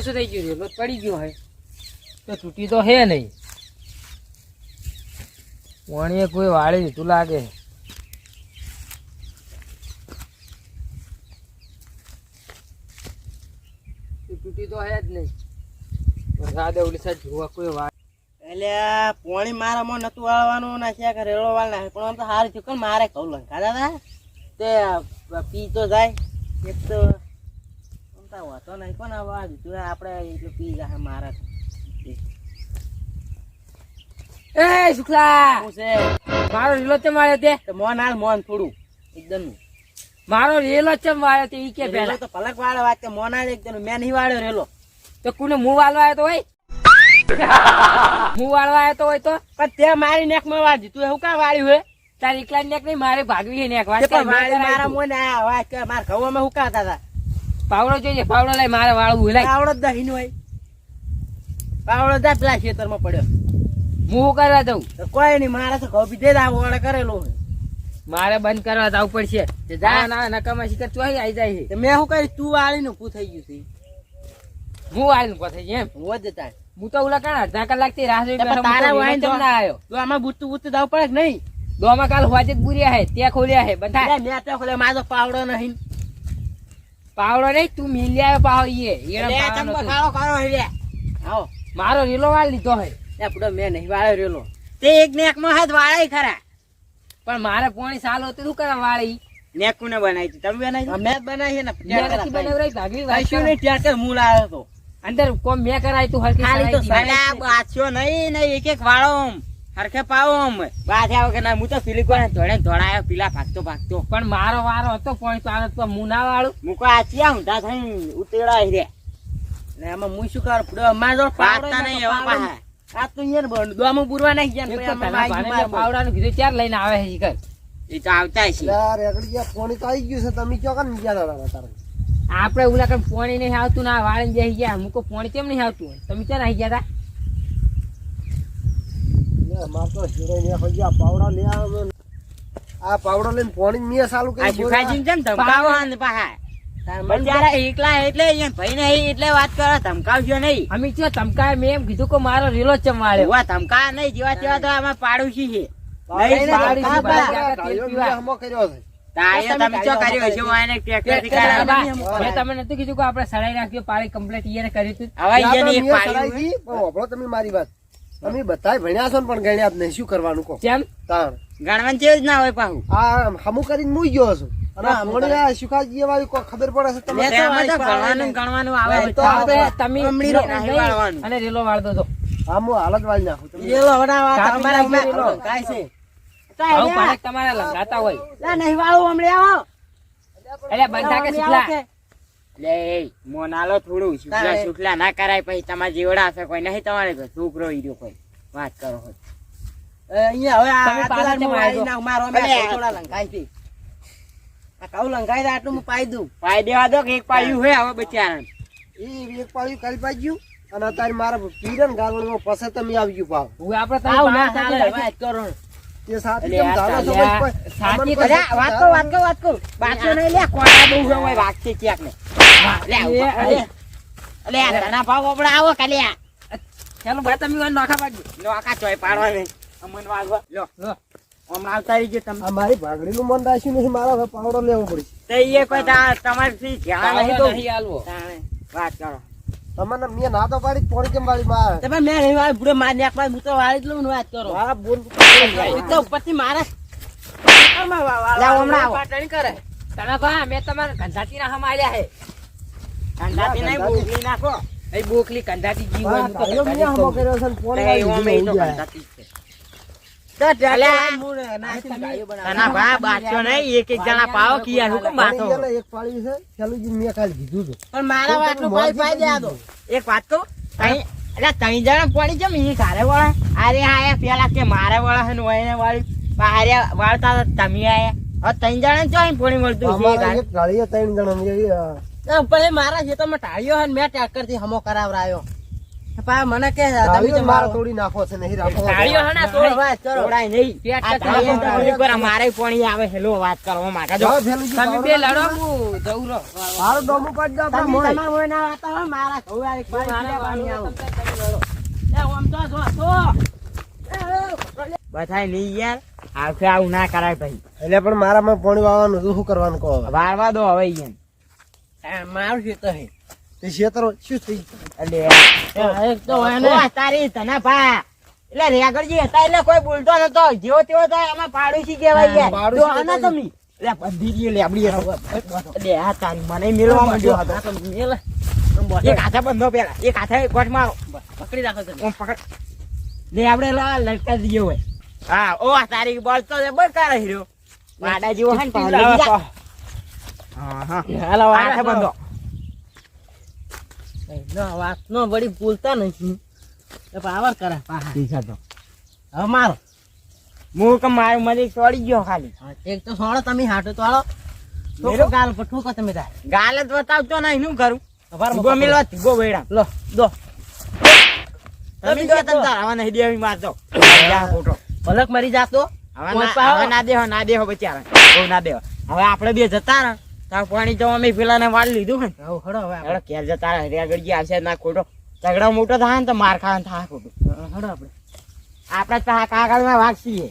ઓછું થઈ ગયું રેલો પડી ગયો હે. તો તૂટી તો હે નહીં. વણીએ કોઈ વાળી દીધું લાગે. જ નહીં. વરસાદ ઓલી જોવા કોઈ વાળ એટલે પોણી મારામાં નતું વાળવાનું નાખ્યા કે વાળ નાખે. તો હાર કે મારે કહું લંકા તે પી તો જાય. એક તો તો હોતો નહીં. કોણ આવા દીધું? આપણે એટલું પી જાય મારા એ. શુક્લા! શું છે? મારો રેલો ચમ વાળ્યો તે? મોન હાલ મોન થોડું. એકદમ મારો રેલો ચમ વાળ્યો તે ઈ કે રેલો તો પલક વાળો વાત કે મોન હાલ એકદમ. મેં નહીં વાળ્યો રેલો. તો કોને મું વાળવા આવ્યો તો હોય? મું વાળવા આવ્યો તો હોય તો? પણ તે મારી નેકમાં વાળ દીધું. એવું કા વાળ્યું હે? તારી એકલા નેક નહીં મારે ભાગવી નેક. વાત તે મારા મોને આ વાત કે મારા ઘઉં અમે કાતા હતા? તું. પાવડો જોઈએ પાવડો લઈ મારે વાળું લાય. પાવડો દહીં હોય. પાવડો જ પેલા ખેતરમાં પડ્યો. હું કરવા દઉં? કોઈ નહીં મારે તો ઘઉં પીધે જ ઓળે કરેલો મારે બંધ કરવા જવું પડશે. જા. ના ના નકામા શિકાર ચોહી આવી જાય છે મેં શું કરી તું વાળી નું પૂ થઈ ગયું છે. હું વાળીને કોથે એમ. હું જ જતા હું તો ઓલા કાં અડધા કલાકથી રાહ જોઈ તારા હું તો ના આવ્યો. તો આમાં ગુત્તુ ગુત્તુ જવું પડે કે નહીં? દોમાં કાલ હોજે જ બુર્યા હે ત્યાં ખોલ્યા હે બધા. મેં ત્યાં ખોલ્યા મારો પાવડો નહીં. પાવડો નહીં તું મિલી આવ્યો પાવ ઈએ આવો મારો રેલો વાળ લીધો હે. આપડો પૂડો મેં નહીં વાળ્યો રેલો. તે એક નેકમાં હાથ વાળાય ખરા. પણ મારે પોણી સાલ હોતી શું કરે વાળી નેક ને બનાવી તમે બનાવી મેં જ બનાવી ને વાત કશું કરો. નહીં ટ્રેક્ટર હું લાવ્યો હતો. અંદર કોમ મેં કરાય તું હરખી ખાલી તો. સાલા બાછ્યો નહીં નહીં એક એક વાળો. હરખે પાવો આમ. બાધ્યા કે ના હું તો સિલિકોન ધોળે ને ધોળાયો પીલા ભાગતો ભાગતો. પણ મારો વારો હતો પોણી તો આનો તો હું ના વાળું. મુકો આચી આવું ઊંધા થઈ ઉતેડા રે ને આમાં હું શું કરું? પડ્યો અમાર જો પાતા નહીં એવા પાહા. આ તો બંધ દોમાં બુરવા નહીં ગયા ને એક પછી તો અમે પેલા વાગ્યું ભાણેજે માર બોલ. પાવડાનું કીધું ચાર લઈને આવે છે શિખર એ તો આવતા છે. આપણે ઉલા કઈ પોણી નહીં આવતું ના વાળીને બેસી ગયા મુકો પોણી કેમ નહીં આવતું તમે ક્યાં આવી ગયા આ પાવડો લઈને પોણી મેં ચાલુ આ કરી સુખાજીને જેમ ધમકાવો ને પાહા. એકલા એટલે ભાઈ નહીં એટલે વાત કરો ધમકાવજો નહીં. અમે ક્યાં ધમકાય મેં એમ કીધું કે મારો રીલો ચમ વાળ્યો ધમકા નહીં જેવા તેવા તો આમાં પાડોશી છે. તમે નતું કીધું કે આપડે સડાઈ નાખ્યો પાળી કમ્પ્લીટ કર્યું હતું. તમે મારી વાત. તમે બધાય ભણ્યા છો ને પણ ગણ્યા નહીં. શું કરવાનું કહો? કેમ? તાણ. ગણવાનું જેવું જ ના હોય પાહું. આ હમું કરીને મૂઈ ગયો છું. અને ના, હમું પોણી આ વાળી ખબર પડે છે તમને મેં તો આમાં તો ભણવાનું ગણવાનું આવે. તો આપણે તમે અમળી રીલો નહીં નહીં વાળવાનું. અને રીલો વાળ દો હા હું હાલત જ વાળી નાખું. રેલો હવડાવવા કાપી તમારા. છે? લંગાતા હોય. નહીં વાળું હમણાં બંધા કે શીખલા. લે મોન આલો થોડું સુખલા સુખલા ના કરાય પછી તમારા જીવડા હશે કોઈ. નહીં તમારે તો છોકરો ઈર્યો કોઈ. વાત કરો હોત. અહીંયા હવે આ પાલા છો? મારો થોડા લંકાઈ થી આ કાઉ લંકાઈ દા આટલું હું પાઈ દઉં. પાઈ દેવા દો કે એક પાયું હે હવે બચારા ઈ એક પાયું કરી પાજ્યું અને અત્યારે મારા પીરન ગાળવામાં પસે તમે આવી ગયું પાવ હું આપણે તમે આવ ના ચાલે વાત કરો. તે સાથે કેમ ધારો છો વાત કરો વાત કરો વાત કરો. નહીં લે કોણા બહુ હોય વાગશે ક્યાંક ને. આવો ચાલો ભાઈ તમે નોખા પાડજો લો ચોય પાડવા નહીં અમન વાગવા લો. લો. હમણાં આવતા રહીજો તમે. આ મારી ભાગડીનું મન રાખ્યું નથી મારા પાવડો લેવો પડશે તો એ કોઈ તા- ધ્યાન નહીં તો નહીં આલવો. વાત કરો. તમને મેં ના તો પાડી પોણી કેમ વાળી માં તમે મેં નહીં વાળી બુડો માર નાખ હું તો વાળી જ લઉં ને વાત કરો. મારા બોલ. તો ઉપરથી મારે. તમે ભા મેં તમારા કંધાતીના હમ આલ્યા હે કંધાતી નહીં નાખો. એ બોકલી કંધાતી તો મેં. કર્યો છે એ તો કંધાતી છે. એક હું વાત કહું ત્રણ જણા પાણી કેમ ઈ ઘરે વળે? અરે આયા પેલા કે મારે વળે છે ને વહીને વાળી બારે વાળતા તમે આયા. હવે ત્રણ જણા જો અહીં પાણી મળતું ત્રણ જણા અ, મારા ખેતરમાં ટાળ્યો હે મેં ટેકરથી હમો કરાવરાયો પા મને કે તમે તો મારે તોડી નાખો છે નહીં રાખો તાળીઓ હે ને તોડ. વાત તોડાય નહીં પેટ આ કે તાળીઓ તમારે તોડી પર મારે પાણી આવે હેલો વાત કરવા માટે જો તમે બે લડો હું જઉં રહો. મારું ડોમું પાડી દો તમે આપણા મોંએ. તમારા ના વાતા હોય, મારા ઘઉં આ એક પાણી મારા પીવા પાણી વાળું આવું. તમે તમે લડો. એ ઓમ તો જો, તો. બધાય નહીં યાર આવું ના કરાય ભાઈ એટલે પણ મારામાં પાણી વાવવાનું શું કરવાનું કહો હવે? વારવા દો હવે આ મારું ખેતર. તે ખેતરો શું થઈ એટલે એક તો હોય તારી તને ભા એટલે રેગડજી હતા એટલે કોઈ બોલતો નતો. જેવો તેવો થાય એમાં પાડોશી કહેવાય યાર. તો આના. તમે બંધી લી લેબડી એટલે આ તારી મને મેળવા માંડ્યો હતો. મેલ. એક હાથે બંધો પેલા એક હાથે ગોઠ મારો પકડી રાખો તમે. ઓમ પકડ. લે આપણે લા લટકા દઈએ હોય. હા ઓ તારી બોલતો બોલ બર કારે હીરો. વાડા જેવો હે ને પાવલો પાવલો બીજા. હા હા હાલો, હાથે બંધો. નો વાત નો વળી ભૂલતા નથી. પાવર કરે પાહા. તો. હવે મારો. હું કે મારું મને ચોડી ગયો ખાલી. એક તો સોળો તમે હાટો તો હાલો ગાલ પર ઠોકો તમે તાર. ગાલ જ બતાવતો નહીં શું કરું? ગો મિલવા ગો બેડા લો દો. તમે જો તમ તાર. હવે નહીં દેવી મારતો ફોટો. પલક મરી જાતો. હવે ના? ના દેહો ના દેહો બચારા. બહુ ના દેહો. હવે આપણે બે જતા રહે. તો પાણી તો અમે પેલાને વાળ લીધું ને હવે હડો હવે આપણે. હવે જ તારા રહે ગયા છે ના ખોટો. તગડો મોટો થાય ને તો માર ખાવાનું થાય ખોટું. હડો આપણે. આપણે કાગળમાં વાગશીએ.